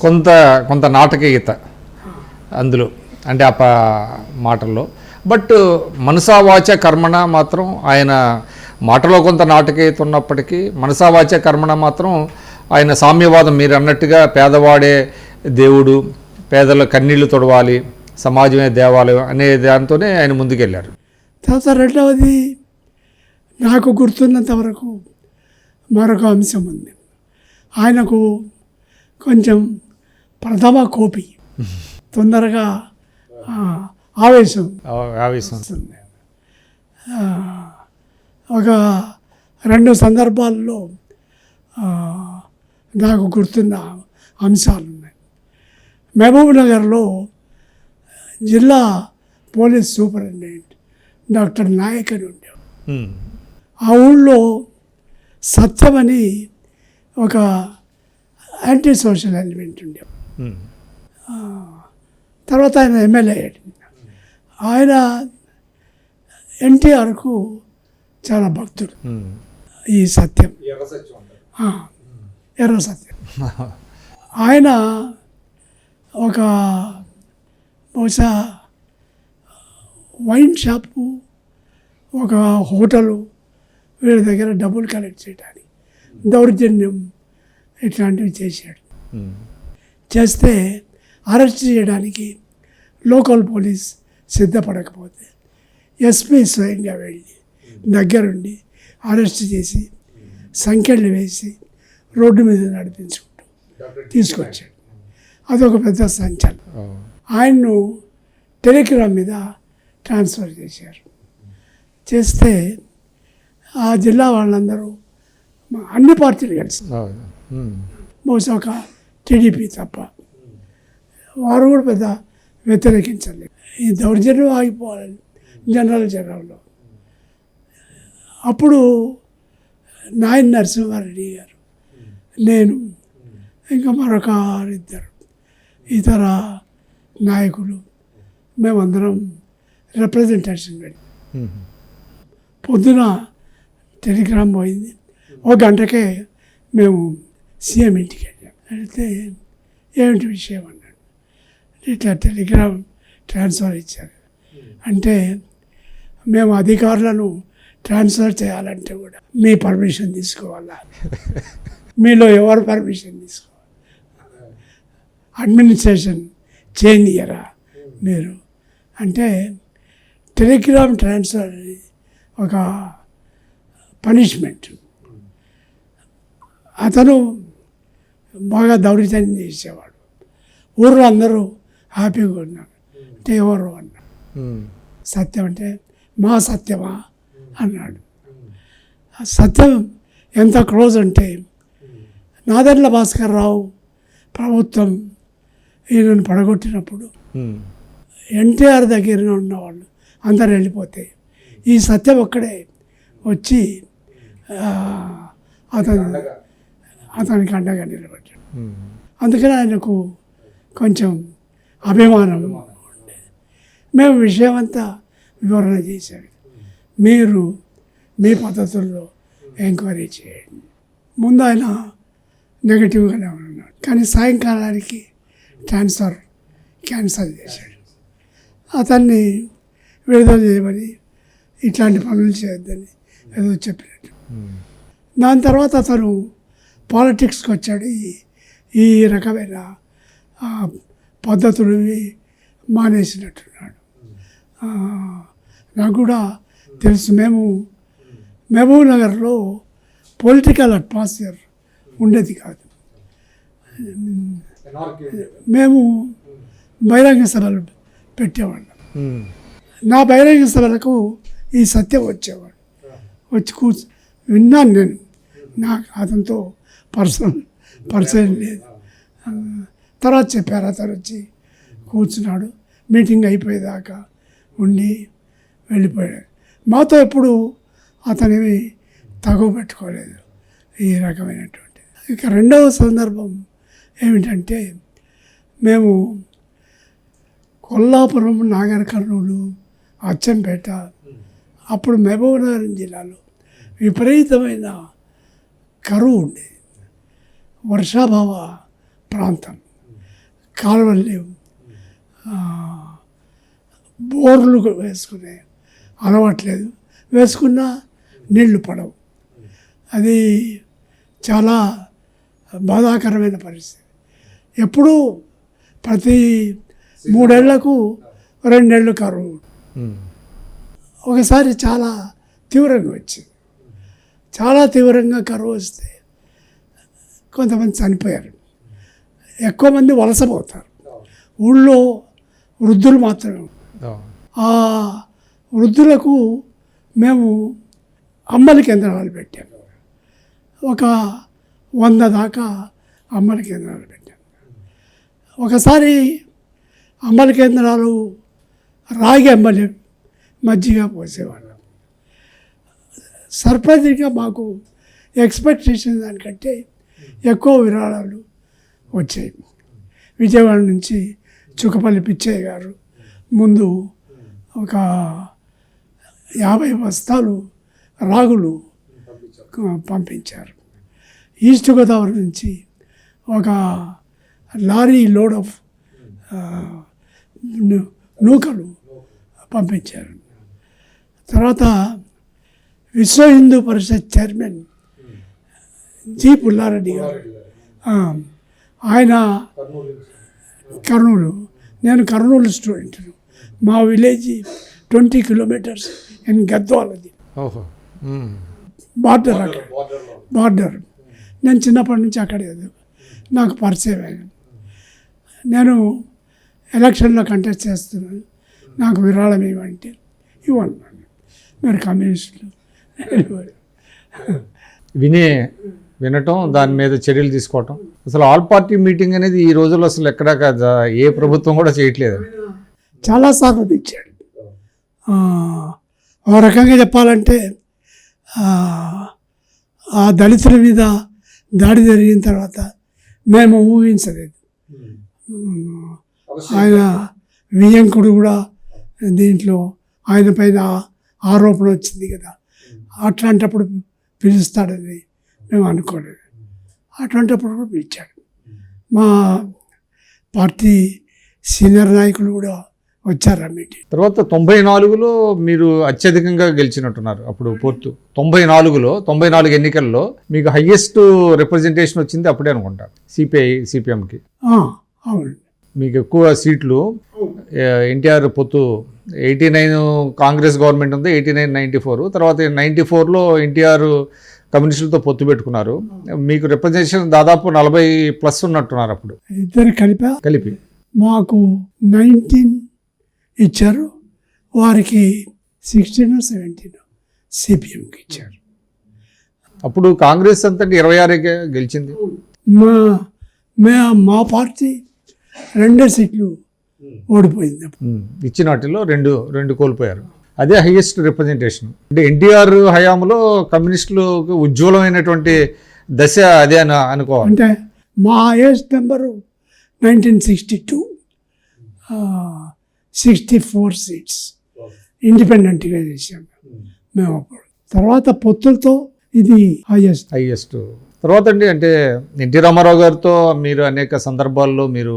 కొంత కొంత నాటకీయత అందులో అంటే ఆ మాటల్లో. బట్ మనసావాచ కర్మణ మాత్రం ఆయన మాటలో కొంత నాటకీయత ఉన్నప్పటికీ మనసావాచ కర్మణ మాత్రం ఆయన సామ్యవాదం మీరు అన్నట్టుగా పేదవాడే దేవుడు పేదల కన్నీళ్ళు తొడవాలి సమాజమే దేవాలయం అనే దాంతోనే ఆయన ముందుకెళ్ళారు. తర్వాత రెండవది నాకు గుర్తున్నంత వరకు మరొక అంశం ఉంది. ఆయనకు కొంచెం ప్రథమ కోపి. తొందరగా ఆవేశం. ఆవేశం. ఒక రెండు సందర్భాల్లో నాకు గుర్తున్న అంశాలు ఉన్నాయి. మహబూబ్ నగర్లో జిల్లా పోలీస్ సూపరింటెండెంట్ డాక్టర్ నాయక్ అని ఉండేవాడు. ఆ ఊళ్ళో సత్యమని ఒక యాంటీ సోషల్ ఎలిమెంట్ ఉండేవాడు ఉమ్. తర్వాత ఆయన ఎమ్మెల్యే అయ్యాడు. ఆయన ఎన్టీఆర్కు చాలా భక్తుడు. ఉమ్. ఈ సత్యం. ఆ, ఎర్ర సత్యం. ఆయన ఒక బహుశా వైన్ షాపు ఒక హోటలు వీళ్ళ దగ్గర డబ్బులు కలెక్ట్ చేయడానికి దౌర్జన్యం ఇట్లాంటివి చేశాడు. చేస్తే అరెస్ట్ చేయడానికి లోకల్ పోలీస్ సిద్ధపడకపోతే ఎస్పీ స్వయంగా వెళ్ళి దగ్గరుండి అరెస్ట్ చేసి సంఖ్యలు వేసి రోడ్డు మీద నడిపించుకుంటూ తీసుకొచ్చాడు. అదొక పెద్ద సంచలనం. ఆయన్ను టెలిగ్రామ్ మీద ట్రాన్స్ఫర్ చేశారు. చేస్తే ఆ జిల్లా వాళ్ళందరూ అన్ని పార్టీలు కలిసి. బహుశా ఒక టీడీపీ తప్ప. వారు కూడా పెద్ద వ్యతిరేకించలేదు ఈ దౌర్జన్యం ఆగిపోవాలని జనరల్ జనరల్లో. అప్పుడు నాయన్ నరసింహారెడ్డి గారు నేను ఇంకా మరొక ఇద్దరు ఇతర నాయకులు మేమందరం రిప్రజెంటేషన్ పెట్టి. పొద్దున టెలిగ్రామ్ పోయింది. ఒక గంటకే మేము సీఎం ఇంటికి వెళ్ళాం. వెళ్తే ఏమిటి విషయం అన్నాడు. ఇట్లా టెలిగ్రామ్ ట్రాన్స్ఫర్ ఇచ్చారు. అంటే మేము అధికారులను ట్రాన్స్ఫర్ చేయాలంటే కూడా మీ పర్మిషన్ తీసుకోవాలా? మీలో ఎవరు పర్మిషన్ తీసుకోవాలి? అడ్మినిస్ట్రేషన్ చేంజ్ ఇయ్యరా మీరు? అంటే టెలిగ్రామ్ ట్రాన్స్ఫర్ అనేది ఒక పనిష్మెంట్. అతను బాగా దౌర్జన్యం చేసేవాడు. ఊర్లో అందరూ హ్యాపీగా ఉన్నారు. అంటే ఎవరు అన్నాడు. సత్యం అంటే మా సత్యమా? అన్నాడు. ఆ సత్యం ఎంత క్లోజ్ అంటే నాదెండ్ల భాస్కర్ రావు ప్రభుత్వం ఈయనను పడగొట్టినప్పుడు. ఎన్టీఆర్ దగ్గర ఉన్నవాళ్ళు అందరు వెళ్ళిపోతే ఈ సత్యం ఒక్కడే వచ్చి అతను అతనికి అండగా నిలబడ్డాడు. అందుకని ఆయనకు కొంచెం అభిమానం ఉండే. మేము విషయం అంతా వివరణ చేశాడు. మీరు మీ పద్ధతుల్లో ఎంక్వైరీ చేయండి. ముందు ఆయన నెగిటివ్గానే ఉన్నాడు. కానీ సాయంకాలానికి ట్రాన్స్ఫర్ క్యాన్సల్ చేశాడు. అతన్ని విడుదల చేయమని ఇట్లాంటి పనులు చేయొద్దని ఏదో చెప్పినట్టు. దాని తర్వాత అతను పాలిటిక్స్కి వచ్చాడు ఈ ఈ రకమైన పద్ధతులు మానేసినట్టున్నాడు. నాకు కూడా తెలుసు. మేము మహబూబ్ నగర్లో పొలిటికల్ అట్మాస్ఫియర్ ఉండేది కాదు. మేము బహిరంగ సభలు పెట్టేవాళ్ళం. నా బహిరంగ సభలకు ఈ సత్యం వచ్చేవాడు. వచ్చి కూర్చు విన్నాను నేను. నాకు అతనితో పర్సన్ పర్సన్ లేదు. తర్వాత చెప్పారు అతను వచ్చి కూర్చున్నాడు. మీటింగ్ అయిపోయేదాకా ఉండి వెళ్ళిపోయాడు. మాతో ఎప్పుడు అతనివి తగవబెట్టుకోలేదు ఈ రకమైనటువంటి. ఇక రెండవ సందర్భం ఏమిటంటే మేము కొల్లాపురం నాగర్ కర్నూలు అచ్చంపేట అప్పుడు మహబూబ్నగరం జిల్లాలో విపరీతమైన కరువు ఉండేది. వర్షాభావ ప్రాంతం కాలువలు లేవు బోర్లు వేసుకునే అలవాట్లేదు వేసుకున్నా నీళ్ళు పడవు. అది చాలా బాధాకరమైన పరిస్థితి. ఎప్పుడూ ప్రతి మూడేళ్ళకు రెండేళ్ళు కరువు. ఒకసారి చాలా తీవ్రంగా వచ్చింది. చాలా తీవ్రంగా కరువు వస్తే కొంతమంది చనిపోయారు. ఎక్కువ మంది వలసపోతారు ఊళ్ళో వృద్ధులు మాత్రమే. ఆ. వృద్ధులకు మేము అమ్మలి కేంద్రాలు పెట్టాము ఒక వంద దాకా అమ్మలి కేంద్రాలు పెట్టాము ఒకసారి అమ్మలి కేంద్రాలు రాగి అమ్మలి మజ్జిగ పోసేవాళ్ళం. సర్ప్రైజింగ్గా మాకు ఎక్స్పెక్టేషన్ దానికంటే ఎక్కువ విరాళాలు వచ్చాయి. విజయవాడ నుంచి చుక్కపల్లి పిచ్చయ్య గారు ముందు ఒక యాభై బస్తాలు రాగులు పంపించారు. ఈస్ట్ గోదావరి నుంచి ఒక లారీ లోడ్ ఆఫ్ నూకలు పంపించారు. తర్వాత విశ్వ హిందూ పరిషత్ చైర్మన్ జి పుల్లారెడ్డి గారు. ఆ, ఆయన కర్నూలు. నేను కర్నూలు స్టూడెంట్. మా విలేజ్ ట్వంటీ కిలోమీటర్స్ ఇన్ గద్వాలది. బార్డర్ అక్కడ. బార్డర్ నేను చిన్నప్పటి నుంచి అక్కడే. నాకు పరిచయం అయ్యాను నేను ఎలక్షన్లో కంటెస్ట్ చేస్తున్నాను. నాకు విరాళం ఇవ్వంటే ఇవ్వను. మీరు కమ్యూనిస్టులు. వినే వినటం దాని మీద చర్యలు తీసుకోవటం. అసలు ఆల్ పార్టీ మీటింగ్ అనేది ఈ రోజుల్లో అసలు ఎక్కడా కాదు. ఏ ప్రభుత్వం కూడా చేయట్లేదు. చాలాసార్లు ఇచ్చాడు ఆ, ఒక రకంగా చెప్పాలంటే ఆ, దళితుల మీద దాడి జరిగిన తర్వాత మేము ఊహించలేదు. ఆయన వియంకుడు కూడా దీంట్లో ఆయన పైన ఆరోపణ వచ్చింది కదా. అట్లాంటప్పుడు పిలుస్తాడని మేము అనుకోలేదు. అట్లాంటప్పుడు కూడా పిలిచాడు. మా పార్టీ సీనియర్ నాయకులు కూడా వచ్చారు ఆ మీటింగ్. తర్వాత తొంభై నాలుగులో మీరు అత్యధికంగా గెలిచినట్టున్నారు అప్పుడు పొత్తు తొంభై నాలుగులో తొంభై నాలుగు ఎన్నికల్లో మీకు హయ్యెస్ట్ రిప్రజెంటేషన్ వచ్చింది అప్పుడే అనుకుంటారు సిపిఐ సిపిఎంకి. అవును. మీకు ఎక్కువ సీట్లు ఎన్టీఆర్ పొత్తు ఎయిటీ నైన్ కాంగ్రెస్ గవర్నమెంట్ ఉంది ఎయిటీ నైన్ నైంటీ ఫోర్. తర్వాత నైంటీ ఫోర్లో ఎన్టీఆర్ కమ్యూనిస్టులతో పొత్తు పెట్టుకున్నారు. మీకు రిప్రజెంటేషన్ దాదాపు నలభై ప్లస్ ఉన్నట్టున్నారు అప్పుడు. ఇద్దరు కలిపా? కలిపి. మాకు నైన్టీన్ ఇచ్చారు. వారికి సిక్స్టీన్ సెవెంటీన్ సిపిఎంకి ఇచ్చారు. అప్పుడు కాంగ్రెస్ అంతటి ఇరవై ఆరుకే గెలిచింది. మా మే మా పార్టీ రెండే సీట్లు ఓడిపోయింది ఇచ్చిన వాటిలో రెండు రెండు కోల్పోయారు. అదే హైయెస్ట్ రిప్రజెంటేషన్ అంటే ఎన్టీఆర్ హయాంలో కమ్యూనిస్టులకు ఉజ్వలమైనటువంటి దశ అదే అని అనుకోవాలి. అంటే మా highest number nineteen sixty two sixty four seats ఇండిపెండెంట్గా చేశాము. మేము అప్పుడు. తర్వాత పొత్తులతో ఇది హైయెస్ట్ హైయెస్ట్ తర్వాత అండి అంటే ఎన్టీ రామారావు గారితో మీరు అనేక సందర్భాల్లో మీరు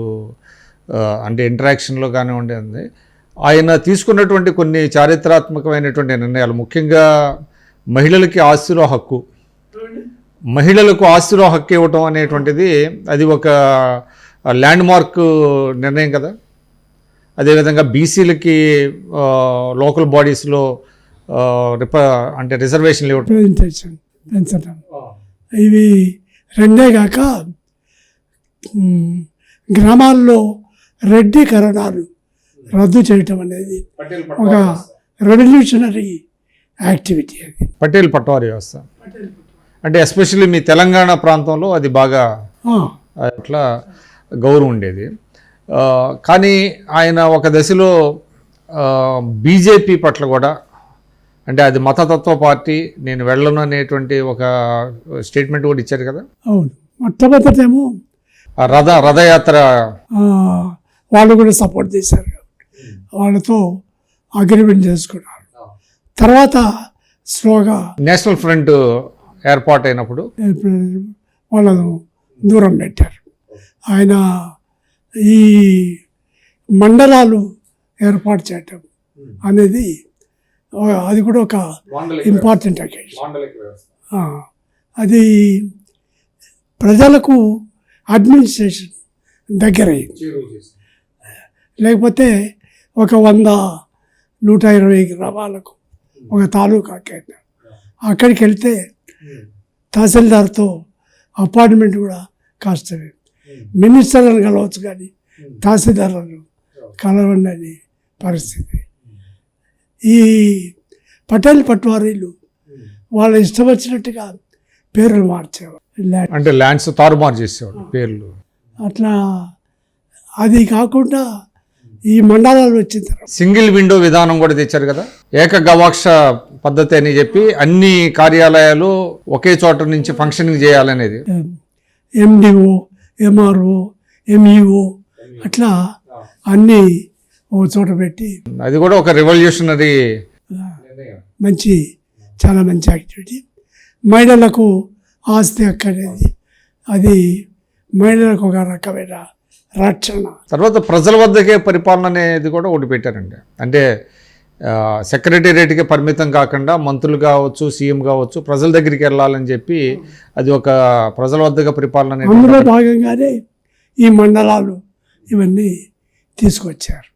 అంటే ఇంటరాక్షన్లో కానివ్వండి ఆయన తీసుకున్నటువంటి కొన్ని చారిత్రాత్మకమైనటువంటి నిర్ణయాలు ముఖ్యంగా మహిళలకి ఆస్తిలో హక్కు. మహిళలకు ఆస్తిలో హక్కు ఇవ్వటం అనేటువంటిది అది ఒక ల్యాండ్ మార్క్ నిర్ణయం కదా. అదేవిధంగా బీసీలకి లోకల్ బాడీస్లో రిప అంటే రిజర్వేషన్లు ఇవ్వటం. పెంచడం ఇవి రెండే కాక గ్రామాల్లో రెడ్డి కరణాలు రద్దు చేయటం అనేది ఒక రెవల్యూషనరీ యాక్టివిటీ అది. పటేల్ పట్వారీ వ్యవస్థ. అంటే ఎస్పెషల్లీ మీ తెలంగాణ ప్రాంతంలో అది బాగా అట్లా గౌరవం ఉండేది. ఆ, కానీ ఆయన ఒక దశలో బీజేపీ పట్ల కూడా అంటే అది మతతత్వ పార్టీ నేను వెళ్ళను అనేటువంటి ఒక స్టేట్మెంట్ కూడా ఇచ్చారు కదా? అవును. మొట్టమొదటేమో ఆ రథ రథయాత్ర ఆ, వాళ్ళు కూడా సపోర్ట్ చేశారు. వాళ్ళతో అగ్రిమెంట్ చేసుకున్నారు. తర్వాత స్లోగా నేషనల్ ఫ్రంట్ ఏర్పాటు అయినప్పుడు వాళ్ళను దూరం పెట్టారు. ఆయన ఈ మండలాలు ఏర్పాటు చేయటం అనేది అది కూడా ఒక ఇంపార్టెంట్ అకేషన్ అది ప్రజలకు అడ్మినిస్ట్రేషన్ దగ్గర లేకపోతే ఒక వంద నూట ఇరవై గ్రామాలకు ఒక తాలూకా కేంద్రం అక్కడికి వెళ్తే తహసీల్దార్తో అపార్ట్మెంట్ కూడా కష్టమే మినిస్టర్లను కలవచ్చు కానీ తహసీల్దార్లను కలవండి అని పరిస్థితి. ఈ పటేల్ పట్వారీలు వాళ్ళ ఇష్టం వచ్చినట్టుగా పేర్లు మార్చేవారు. ల్యాండ్ అంటే ల్యాండ్స్ తారుమారు చేసేవాడు పేర్లు. అట్లా అది కాకుండా ఈ మండలాలు వచ్చిన తర్వాత. సింగిల్ విండో విధానం కూడా తెచ్చారు కదా. ఏక గవాక్ష పద్ధతి అని చెప్పి అన్ని కార్యాలయాలు ఒకే చోట నుంచి ఫంక్షనింగ్ చేయాలనేది. ఎండిఓ ఎంఆర్ఓ ఎంఈఓ అట్లా అన్నీ ఓ చోట పెట్టి అది కూడా ఒక రెవల్యూషనరీ మంచి చాలా మంచి యాక్టివిటీ మహిళలకు ఆస్తి అక్కడేది అది మహిళలకు ఒక రకమైన రక్షణ. తర్వాత ప్రజల వద్దకే పరిపాలన అనేది కూడా ఒకటి పెట్టారండి. అంటే సెక్రటేరియట్కి పరిమితం కాకుండా మంత్రులు కావచ్చు సీఎం కావచ్చు ప్రజల దగ్గరికి వెళ్ళాలని చెప్పి అది ఒక ప్రజల వద్దగా పరిపాలన అనేది అందులో భాగంగానే ఈ మండలాలు ఇవన్నీ తీసుకొచ్చారు.